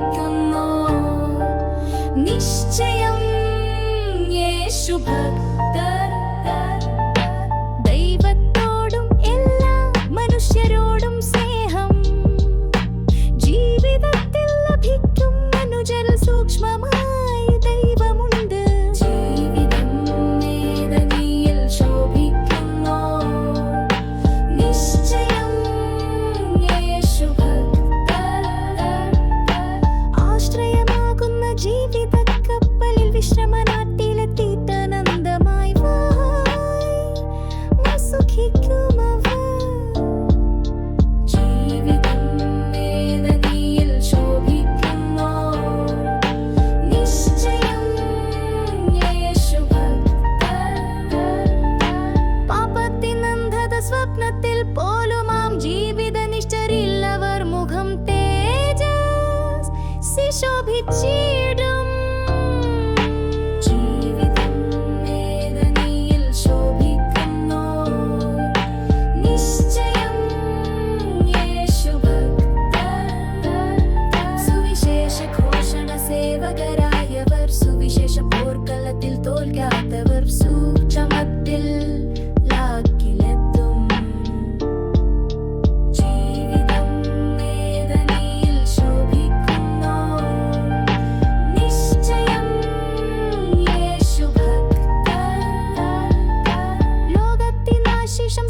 വിളിക്കുന്നു നിശ്ചയം യേശു ഭക്തർ സ്വപ്നത്തിൽ പോലും ആം ജീവിത നിശ്ചരില്ലവർ മുഖം തേജസ്. ശോഭിച്ചീ ശേഷം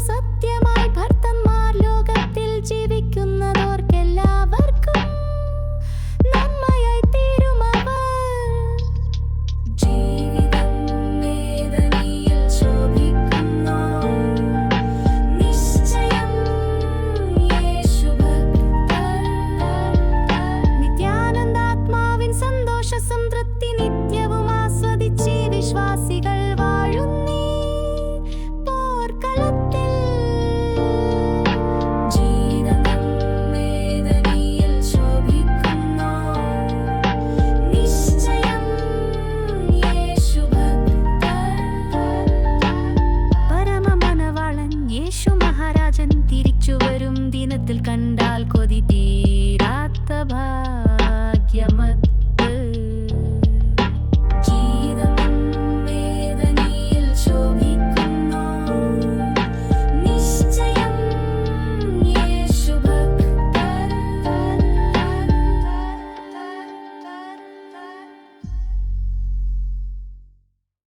கண்ணில் கண்டால் கொதி தீராத்த